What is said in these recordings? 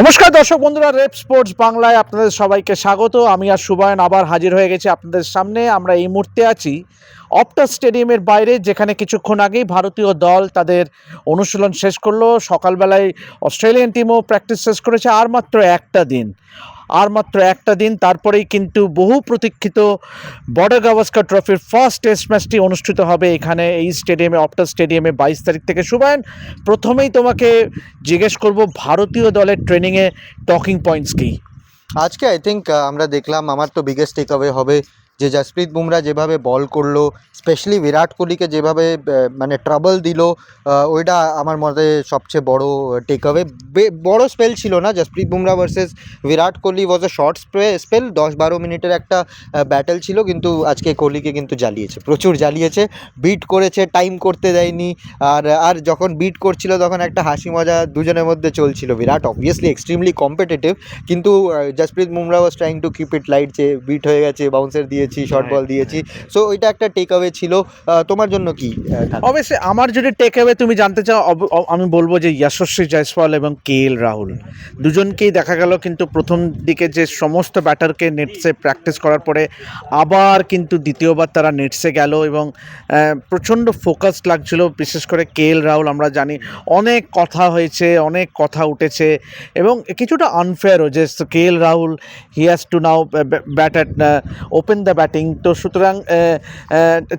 নমস্কার দর্শক বন্ধুরা, রেপ স্পোর্টস বাংলায় আপনাদের সবাইকে স্বাগত। আমি আর সুবায়ন আবার হাজির হয়ে গেছি আপনাদের সামনে। আমরা এই মুহূর্তে আছি অপটা স্টেডিয়ামের বাইরে, যেখানে কিছুক্ষণ আগেই ভারতীয় দল তাদের অনুশীলন শেষ করল। সকালবেলায় অস্ট্রেলিয়ান টিমও প্র্যাকটিস শেষ করেছে আর মাত্র একটা দিন। আর মাত্র একটা দিন, তারপরেই কিন্তু বহু প্রতীক্ষিত বর্ডার গাভাস্কার ট্রফির ফার্স্ট টেস্ট ম্যাচটি অনুষ্ঠিত হবে এখানে এই স্টেডিয়ামে অপটা স্টেডিয়ামে বাইশ তারিখ থেকে। শুভায়ন প্রথমেই তোমাকে জিজ্ঞেস করব ভারতীয় দলের ট্রেনিংয়ে টকিং পয়েন্টস কী? আজকে আই থিঙ্ক আমরা দেখলাম, আমার তো বিগেস্ট টেক অ্যাওয়ে হবে যে জাসপ্রীত বুমরা যেভাবে বল করল স্পেশালি বিরাট কোহলিকে যেভাবে মানে ট্রাবল দিল ওইটা আমার মতে সবচেয়ে বড় টেক অ্যাওয়ে বড় স্পেল ছিল না Jasprit Bumrah versus Virat Kohli was a short spell দশ বারো মিনিটের একটা ব্যাটেল ছিল, কিন্তু আজকে কোহলিকে কিন্তু জ্বালিয়েছে, প্রচুর জ্বালিয়েছে। বিট করেছে টাইম করতে দেয়নি, আর আর যখন বিট করছিল তখন একটা হাসি মজা দুজনের মধ্যে চলছিল। বিরাট অবভিয়াসলি এক্সট্রিমলি কম্পিটিটিভ কিন্তু Jasprit Bumrah was trying to keep it light যে বিট হয়ে গেছে বাউন্সার দিয়েছি শর্ট বল দিয়েছি। সো ওইটা একটা টেক অ্যাওয়ে ছিল তোমার জন্য কি অবশ্যই আমার যদি টেক অ্যাওয়ে তুমি জানতে চাও আমি বলব যে যশস্বী জয়সওয়াল এবং কে এল রাহুল দুজনকেই দেখা গেল কিন্তু প্রথম দিকে যে সমস্ত ব্যাটারকে নেটসে প্র্যাকটিস করার পরে আবার কিন্তু দ্বিতীয়বার তারা নেটসে গেল এবং প্রচণ্ড ফোকাস লাগছিল। বিশেষ করে কে এল রাহুল আমরা জানি অনেক কথা হয়েছে অনেক কথা উঠেছে এবং কিছুটা আনফেয়ারও যে K L Rahul he has to now bat at open the batting তো সুতরাং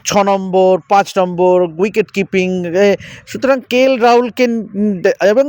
ছ নম্বর পাঁচ নম্বর উইকেট কিপিং সুতরাং কে এল রাহুলকে এবং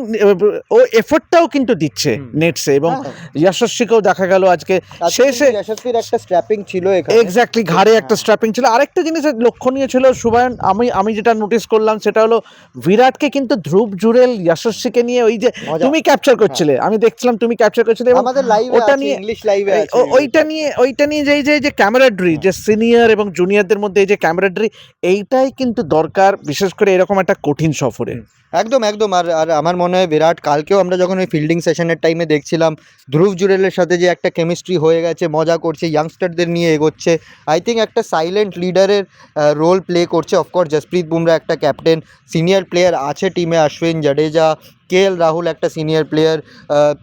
ও এফোর্টটাও কিন্তু দিচ্ছে নেটসে এবং হ্যাঁ। যশস্বীকেও দেখা গেল আজকে। শেষে যশস্বীর একটা স্ট্র্যাপিং ছিল এক্স্যাক্টলি ঘাড়ে একটা হ্যাঁ। স্ট্র্যাপিং ছিল। আরেকটা জিনিস লক্ষণীয় ছিল সুবায়ন আমি আমি যেটা নোটিস করলাম সেটা হলো বিরাটকে কিন্তু ধ্রুব জুরেল যশস্বীকে নিয়ে ওই যে তুমি ক্যাপচার করছিলে। আমি দেখছিলাম তুমি ক্যাপচার করছিলে এবং আমাদের লাইভে ওটা নিয়ে- ইংলিশ লাইভে ওইটা নিয়ে ওইটা নিয়ে যে এই যে এই যে ক্যামেরাড্রি যে সিনিয়র এবং জুনিয়রদের মধ্যে এই যে ক্যামেরাড্রি এইটাই কিন্তু দরকার বিশেষ করে এরকম একটা কঠিন সফরে। একদম একদম। আর আর আমার মনে হয় বিরাট কালকেও আমরা যখন ওই ফিল্ডিং সেশনের টাইমে দেখছিলাম ধ্রুব জুরেলের সাথে যে একটা কেমিস্ট্রি হয়ে গেছে মজা করছে ইয়াংস্টারদের নিয়ে এগোচ্ছে আই থিঙ্ক একটা সাইলেন্ট লিডারের রোল প্লে করছে। অফকোর্স জসপ্রীত বুমরা একটা ক্যাপ্টেন সিনিয়র প্লেয়ার আছে টিমে অশ্বিন জাডেজা কে এল রাহুল একটা সিনিয়র প্লেয়ার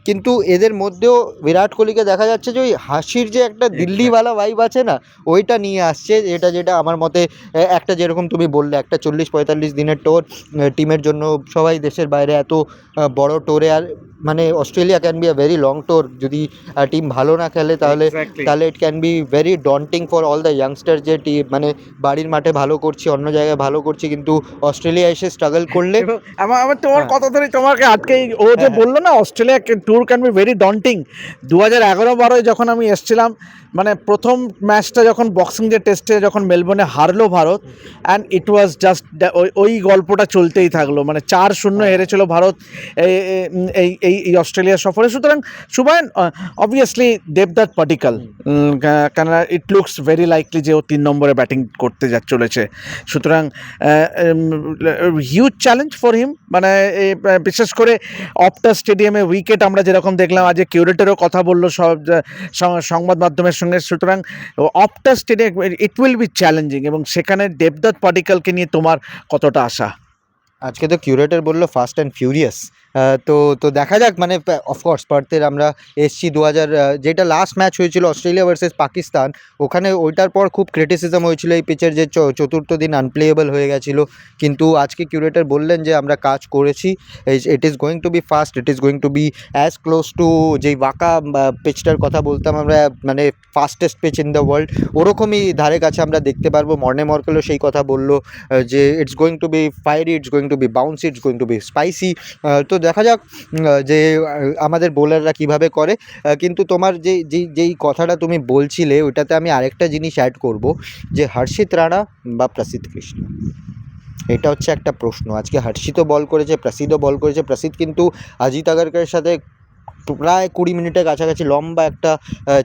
কিন্তু এদের মধ্যেও বিরাট কোহলিকে দেখা যাচ্ছে যে ওই হাসির যে একটা দিল্লিওয়ালা ভাইব আছে না ওইটা নিয়ে আসছে এটা যেটা আমার মতে একটা যেরকম তুমি বললে একটা চল্লিশ পঁয়তাল্লিশ দিনের টোর টিমের জন্য সবাই দেশের বাইরে এত বড় টোরে আর মানে Australia can be a very long tour যদি টিম ভালো না খেলে তাহলে তাহলে it can be very daunting for all the youngster যে টিম মানে বাড়ির মাঠে ভালো করছি অন্য জায়গায় ভালো করছি কিন্তু অস্ট্রেলিয়া এসে স্ট্রাগল করলে আমার আমার তোমার হ্যাঁ। কথা ধরে তোমাকে আজকে ও যে হ্যাঁ, বলল না Australia tour can be very daunting দু হাজার এগারো বারোয় যখন আমি এসছিলাম মানে প্রথম ম্যাচটা যখন বক্সিং যে টেস্টে যখন মেলবোর্নে হারলো ভারত অ্যান্ড ইট ওয়াজ জাস্ট ওই ওই গল্পটা চলতেই থাকল। মানে চার শূন্য হ্যাঁ। হেরেছিল ভারত এই- এই অস্ট্রেলিয়া সফরে। সুতরাং সুবায়ন অবভিয়াসলি দেবদাত পাটিকাল কেন ইট লুকস ভেরি লাইকলি যে ও তিন নম্বরে ব্যাটিং করতে যা চলেছে। সুতরাং হিউজ চ্যালেঞ্জ ফর হিম মানে বিশেষ করে অপটা স্টেডিয়ামে উইকেট আমরা যেরকম দেখলাম আজ কিউরেটারও কথা বলল সব সংবাদ মাধ্যমের সঙ্গে, সুতরাং অপটা স্টেটে ইট উইল বি চ্যালেঞ্জিং এবং সেখানে দেবদত্ত পাটিকালকে নিয়ে তোমার কতটা আশা? আজকে তো কিউরেটার বলল ফাস্ট অ্যান্ড ফিউরিয়াস তো তো দেখা যাক মানে অফকোর্স পার্থের আমরা এসছি দু হাজার যেটা লাস্ট ম্যাচ হয়েছিল অস্ট্রেলিয়া ভার্সেস পাকিস্তান, ওখানে ওইটার পর খুব ক্রিটিসিজম হয়েছিল এই পিচের যে চতুর্থ দিন আনপ্লেয়েবল হয়ে গেছিল, কিন্তু আজকে কিউরেটর বললেন যে আমরা কাজ করেছি it is going to be fast it is going to be as close to যেই ওয়াকা পিচটার কথা বলতাম আমরা মানে fastest pitch in the world ওরকমই ধারে কাছে আমরা দেখতে পারব, মর্নে মর্কেলও সেই কথা বলল যে it's going to be fiery it's going to be bouncy it's going to be spicy তো দেখা যাক যে আমাদের বোলাররা কীভাবে করে। কিন্তু তোমার যে যেই যেই কথাটা তুমি বলছিলে, ওইটাতে আমি আরেকটা জিনিস অ্যাড করব, যে হর্ষিত রানা বা প্রসিদ্ধ কৃষ্ণ? এটা হচ্ছে একটা প্রশ্ন। আজকে হর্ষিতও বল করেছে, প্রসিদ্ধও বল করেছে। প্রসিদ্ধ কিন্তু অজিত আগারকারের সাথে প্রায় কুড়ি মিনিটের কাছাকাছি লম্বা একটা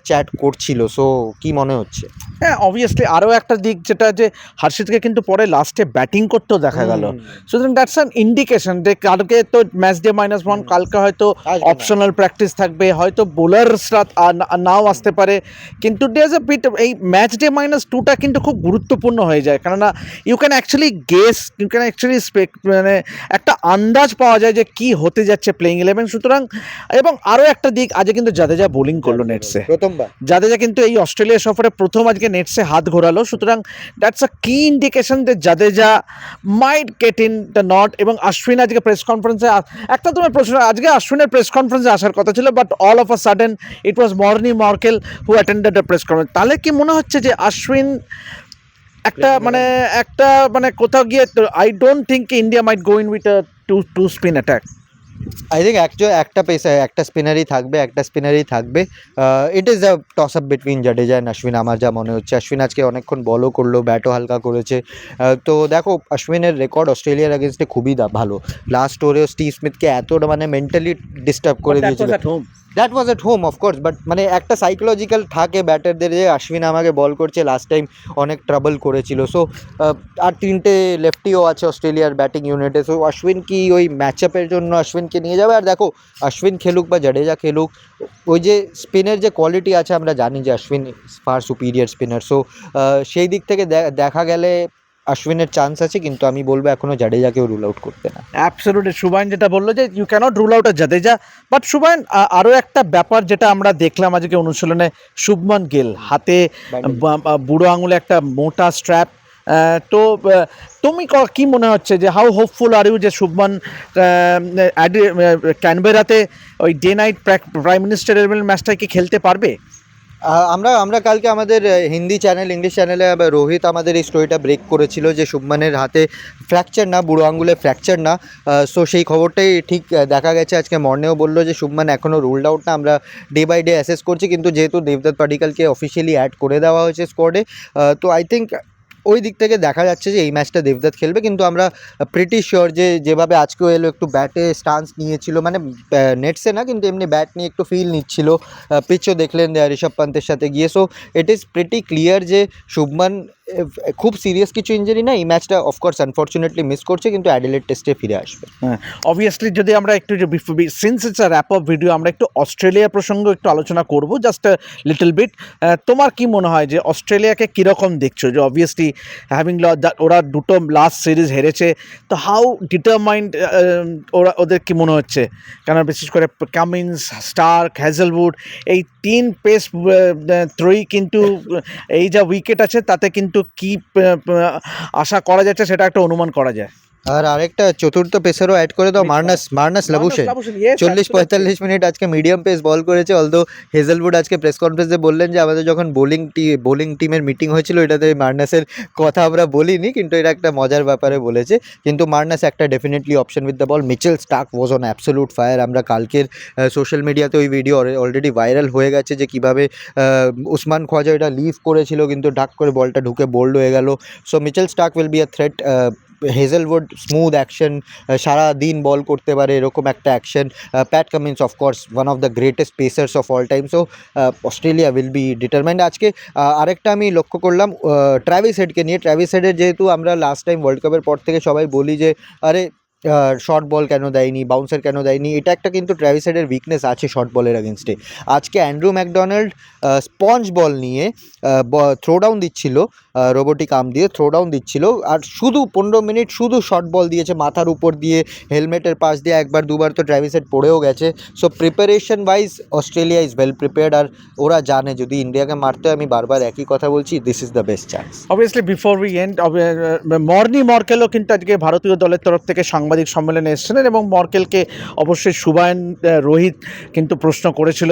চ্যাট করছিল সো কি মনে হচ্ছে? হ্যাঁ অবভিয়াসলি আরও একটা দিক যেটা যে হর্ষিতকে কিন্তু পরে লাস্টে ব্যাটিং করতেও দেখা গেল। সুতরাং দ্যাটস অ্যান ইন্ডিকেশন যে কালকে তো ম্যাচ ডে মাইনাস ওয়ান কালকে হয়তো অপশনাল প্র্যাকটিস থাকবে হয়তো বোলার্সরা নাও আসতে পারে। কিন্তু ডেজ এ বিট এই ম্যাচ ডে মাইনাস টুটা কিন্তু খুব গুরুত্বপূর্ণ হয়ে যায়। কেননা you can actually guess you can actually মানে একটা আন্দাজ পাওয়া যায় যে কি হতে যাচ্ছে প্লেইং ইলেভেন সুতরাং এবং আরও একটা দিক আজকে কিন্তু জাদেজা বোলিং করল নেটসে প্রথমবার। জাদেজা কিন্তু এই অস্ট্রেলিয়া সফরে প্রথম আজকে নেটসে হাত ঘোরালো সুতরাং দ্যাটস আ কি ইন্ডিকেশন যে Jadeja might get in the nod এবং আশ্বিন আজকে প্রেস কনফারেন্সে একটা তোমার প্রশ্ন আজকে আশ্বিনের প্রেস কনফারেন্সে আসার কথা ছিল but all of a sudden it was Morne Morkel who attended the press conference তাহলে কি মনে হচ্ছে যে আশ্বিন একটা মানে একটা মানে কোথাও গিয়ে I don't think India might go in with a two two spin attack I think একজন একটা পেসার একটা স্পিনারই থাকবে একটা স্পিনারই থাকবে। It is the toss up between Jadeja and Ashwin আমার যা মনে হচ্ছে। অশ্বিন আজকে অনেকক্ষণ বলও করল ব্যাটও হালকা করেছে। তো দেখো অশ্বিনের রেকর্ড অস্ট্রেলিয়ার আগেনস্টে খুবই ভালো। লাস্ট ওরেও স্টিভ স্মিথকে এতটা মানে মেন্টালি ডিস্টার্ব করে দিয়েছিল। That was at home of course but মানে একটা সাইকোলজিক্যাল থাকে ব্যাটারদের যে আশ্বিন আমাকে বল করছে লাস্ট টাইম অনেক ট্রাবল করেছিল। সো আর তিনটে লেফটিও আছে অস্ট্রেলিয়ার ব্যাটিং ইউনিটে সো অশ্বিন কি ওই ম্যাচ আপের জন্য অশ্বিনকে নিয়ে যাবে? আর দেখো অশ্বিন খেলুক বা জাডেজা খেলুক, ওই যে স্পিনের যে কোয়ালিটি আছে আমরা জানি যে Ashwin far superior spinner so সেই দিক থেকে দেখা গেলে অশ্বিনের চান্স আছে কিন্তু আমি বলব এখনও জাডেজাকেও রুল আউট করতে না। অ্যাবসলুটলি সুবাইন যেটা বলল যে you can't rule out a Jadeja but Subhayan আরও একটা ব্যাপার যেটা আমরা দেখলাম আজকে অনুশীলনে শুভমান গিল হাতে বুড়ো আঙুলে একটা মোটা স্ট্র্যাপ তো তুমি ক- মনে হচ্ছে যে হাউ হোপফুল আর ইউ যে শুভমন ক্যানবেরাতে ওই ডে নাইট প্রাইম মিনিস্টার ম্যাচটা কি খেলতে পারবে? আমরা আমরা কালকে আমাদের হিন্দি চ্যানেল ইংলিশ চ্যানেলে রোহিত আমাদের এই স্টোরিটা ব্রেক করেছিল যে শুভমানের হাতে ফ্র্যাকচার না, বুড়ো আঙ্গুলে ফ্র্যাকচার না। সো সেই খবরটাই ঠিক দেখা গেছে আজকে মর্নেও বলল যে শুভমান এখনও রুলড আউট না। আমরা ডে বাই ডে অ্যাসেস করছি, কিন্তু যেহেতু দেবদত্ত পাডিকালকে অফিসিয়ালি অ্যাড করে দেওয়া হয়েছে স্কোয়াডে তো আই থিঙ্ক ওই দিক থেকে দেখা যাচ্ছে যে এই ম্যাচটা দেবদাত খেলবে, কিন্তু আমরা প্রিটি শিওর যে যেভাবে আজকেও এলো একটু ব্যাটে স্টান্স নিয়েছিল মানে নেটসে না, কিন্তু এমনি ব্যাট নিয়ে একটু ফিল নিচ্ছিল। পিচও দেখলেন ঋষভ পান্তের সাথে গিয়ে। So it is pretty clear যে শুভমান খুব সিরিয়াস কিছু ইঞ্জুরি না এই ম্যাচটা অফকোর্স আনফর্চুনেটলি মিস করছে, কিন্তু অ্যাডিলেট টেস্টে ফিরে আসবে। হ্যাঁ অবভিয়াসলি যদি আমরা একটু since it's wrap of video আমরা একটু অস্ট্রেলিয়া প্রসঙ্গ একটু আলোচনা করব জাস্ট লিটল বিট তোমার কি মনে হয় যে অস্ট্রেলিয়াকে কীরকম দেখছ? যে অবভিয়াসলি হ্যাভিং ল ওরা দুটো লাস্ট সিরিজ হেরেছে, তো হাউ ডিটারমাইন্ড ওরা, ওদের কি মনে হচ্ছে? কেন বিশেষ করে কামিন্স স্টার্ক হ্যাজেলউড এই তিন পেস থ্রোই কিন্তু এই যা উইকেট আছে, তাতে কিন্তু কি আশা করা যাচ্ছে সেটা একটা অনুমান করা যায়। আর আরেকটা চতুর্থ পেসারও অ্যাড করে দাও মার্নাস মার্নাস লাবুসেন চল্লিশ পঁয়তাল্লিশ মিনিট আজকে মিডিয়াম পেস বল করেছে অলদো হেজেলউড আজকে প্রেস কনফারেন্সে বললেন যে আমাদের যখন বোলিং টি বোলিং টিমের মিটিং হয়েছিল এটাতে মার্নাসের কথা আমরা বলিনি কিন্তু এটা একটা মজার ব্যাপারে বলেছে। কিন্তু মার্নাস একটা definitely option with the ball Mitchell Starc was on absolute fire আমরা কালকের সোশ্যাল মিডিয়াতে ওই ভিডিও অলরেডি ভাইরাল হয়ে গেছে যে কীভাবে উসমান খোয়াজা এটা লিভ করেছিল কিন্তু ঢাক করে বলটা ঢুকে বোল্ড হয়ে গেল। So Mitchell Starc will be a threat Hazlewood smooth action সারা দিন বল করতে পারে, এরকম একটা action Pat Cummins of course one of the greatest pacers of all time so Australia will be determined আজকে আরেকটা আমি লক্ষ্য করলাম ট্র্যাভিস হেডকে নিয়ে। ট্র্যাভিস হেডের যেহেতু আমরা লাস্ট টাইম ওয়ার্ল্ড কাপের পর থেকে সবাই বলি যে, আরে শর্ট বল কেন দেয়নি বাউন্সার কেন দেয়নি, এটা একটা কিন্তু ট্র্যাভিস হেডের উইকনেস আছে শর্ট বলের অ্যাগেনস্টে আজকে অ্যান্ড্রু ম্যাকডোনাল্ড স্পঞ্জ বল নিয়ে থ্রো ডাউন দিচ্ছিল রোবোটিক আর্ম দিয়ে থ্রো ডাউন দিচ্ছিল, আর শুধু পনেরো মিনিট শুধু শর্ট বল দিয়েছে, মাথার উপর দিয়ে হেলমেটের পাশ দিয়ে একবার দুবার তো ট্র্যাভিস হেড পড়েও গেছে। So preparation wise Australia is well prepared আর ওরা জানে, যদি ইন্ডিয়াকে মারতে আমি বারবার একই কথা বলছি this is the best chance obviously before we end Morne মর্কেলও কিন্তু আজকে ভারতীয় দলের তরফ থেকে সাংবাদিক সম্মেলনে এসেছিলেন এবং মর্কেলকে অবশ্যই সুবায়ন রোহিত কিন্তু প্রশ্ন করেছিল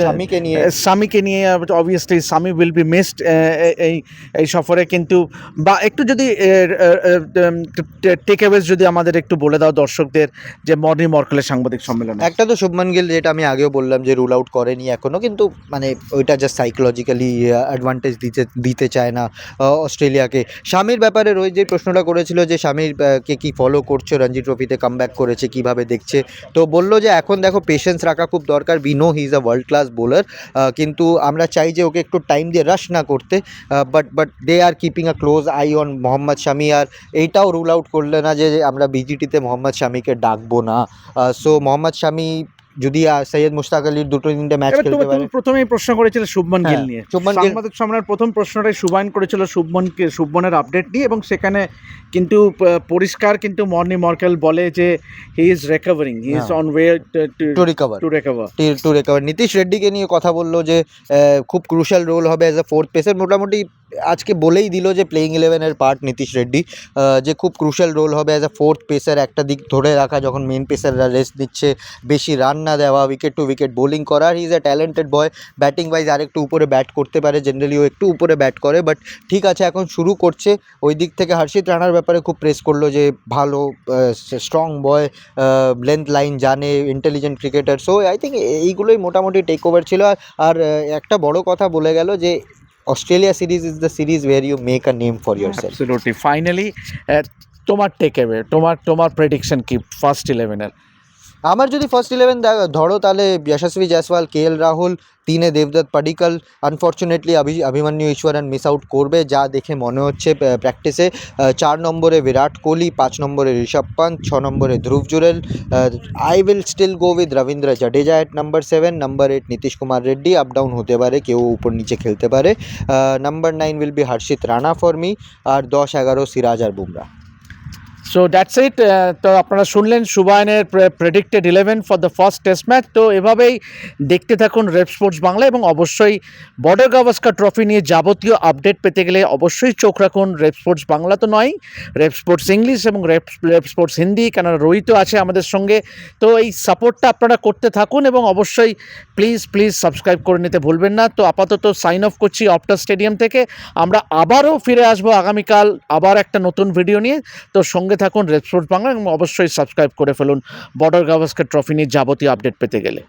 স্বামীকে নিয়ে। স্বামীকে নিয়ে অবভিয়াসলি স্বামী উইল বি মিসড এই এই সফরে কিন্তু বা একটু যদি টেক অ্যাওয়েজ যদি আমাদের একটু বলে দাও দর্শকদের যে মর্নি মর্কেলের সাংবাদিক সম্মেলন একটা তো শুভমান গিল যেটা আমি আগেও বললাম যে রুল আউট করেনি এখনও কিন্তু মানে ওইটা জাস্ট সাইকোলজিক্যালি অ্যাডভান্টেজ দিতে দিতে চায় না অস্ট্রেলিয়াকে। স্বামীর ব্যাপারে রোহিত যে প্রশ্নটা করেছিল যে স্বামীর কে কী ফলো করছ রঞ্জি ট্রফিতে কাম করেছে, কীভাবে দেখছে? তো বলল যে, এখন দেখো পেশেন্স রাখা খুব দরকার। We know he is a world class bowler কিন্তু আমরা চাই যে, ওকে একটু টাইম দিয়ে রাশ না করতে but but they are keeping a close eye on Mohammed Shami আর এইটাও রুল আউট করলে না যে, আমরা বিজিটিতে মোহাম্মদ শামিকে ডাকবো না। সো মোহাম্মদ শামি যদি সৈয়দ মুশতাক আলীর দুটো তিনটে ম্যাচ খেলতে পারে। তুমি প্রথমেই প্রশ্ন করেছিলে শুভমন গিল হ্যাঁ, নিয়ে। শুভমন গিল- সাংবাদিক সম্মেলনের প্রথম প্রশ্নটাই সুবাইন করেছিল শুভমনকে শুভমনের আপডেট নিয়ে এবং সেখানে কিন্তু পরিষ্কার কিন্তু মর্নি মর্কেল বলে যে he is recovering he is. On way to recover to recover to recover Nitish রেড্ডিকে নিয়ে কথা বলল যে খুব ক্রুশাল রোল হবে অ্যাজ আ ফোর্থ পেসার মোটামুটি আজকে বলেই দিল যে প্লেইং ইলেভেনের পার্ট নীতিশ রেড্ডি যে খুব ক্রুশাল রোল হবে অ্যাজ আ ফোর্থ পেসার একটা দিক ধরে রাখা যখন মেন পেসাররা রেস্ট দিচ্ছে বেশি রান না দেওয়া উইকেট টু উইকেট বোলিং করার he is a talented boy batting wise আরেকটু উপরে ব্যাট করতে পারে জেনারেলি ও একটু উপরে ব্যাট করে। বাট ঠিক আছে, এখন শুরু করছে। ওই দিক থেকে হর্ষিত রানার ব্যাপারে খুব প্রেস করল যে, ভালো স্ট্রং বয় লেন্থ লাইন জানে intelligent cricketer so I think এইগুলোই মোটামুটি টেক ওভার ছিল। আর- একটা বড় কথা বলে গেল যে Australia series is the series where you make a name for yourself finally তোমার টেক তোমার তোমার প্রেডিকশন কি ফার্স্ট ইলেভেনের আমার যদি ফার্স্ট ইলেভেন ধরো তাহলে যশস্বী জয়সওয়াল কে এল রাহুল তিনে Debdutta Padikkal unfortunately Abhi Abhimanyu Easwaran miss out করবে, যা দেখে মনে হচ্ছে প্র্যাকটিসে চার নম্বরে বিরাট কোহলি, পাঁচ নম্বরে ঋষভ পন্ত ছ নম্বরে Dhruv Jurel I will still go with Ravindra Jadeja at number seven number eight Nitish Kumar Reddy up down হতে পারে, কেউ উপর নিচে খেলতে পারে number nine will be Harshit Rana for me আর দশ এগারো সিরাজ আর বুমরা। সো দ্যাটস ইট তো আপনারা শুনলেন সুবায়নের predicted eleven for the first test match তো এভাবেই দেখতে থাকুন রেপ স্পোর্টস বাংলা এবং অবশ্যই বর্ডার গাভাস্কার ট্রফি নিয়ে যাবতীয় আপডেট পেতে গেলে অবশ্যই চোখ রাখুন রেপ স্পোর্টস বাংলা তো নয় রেপ স্পোর্টস ইংলিশ এবং রেপ রেপ স্পোর্টস হিন্দি, কেননা রোহিত আছে আমাদের সঙ্গে। তো এই সাপোর্টটা আপনারা করতে থাকুন এবং অবশ্যই প্লিজ প্লিজ সাবস্ক্রাইব করে নিতে ভুলবেন না। তো আপাতত সাইন অফ করছি অপটা স্টেডিয়াম থেকে। আমরা আবারও ফিরে আসব আগামীকাল, আবার একটা নতুন ভিডিও নিয়ে। তো সঙ্গে থাকুন রেড স্পোর্টস বাংলা এবং অবশ্যই সাবস্ক্রাইব করে ফেলুন। বর্ডার গাভাস্কার ট্রফি নিয়ে যাবতীয় আপডেট পেতে গেলে।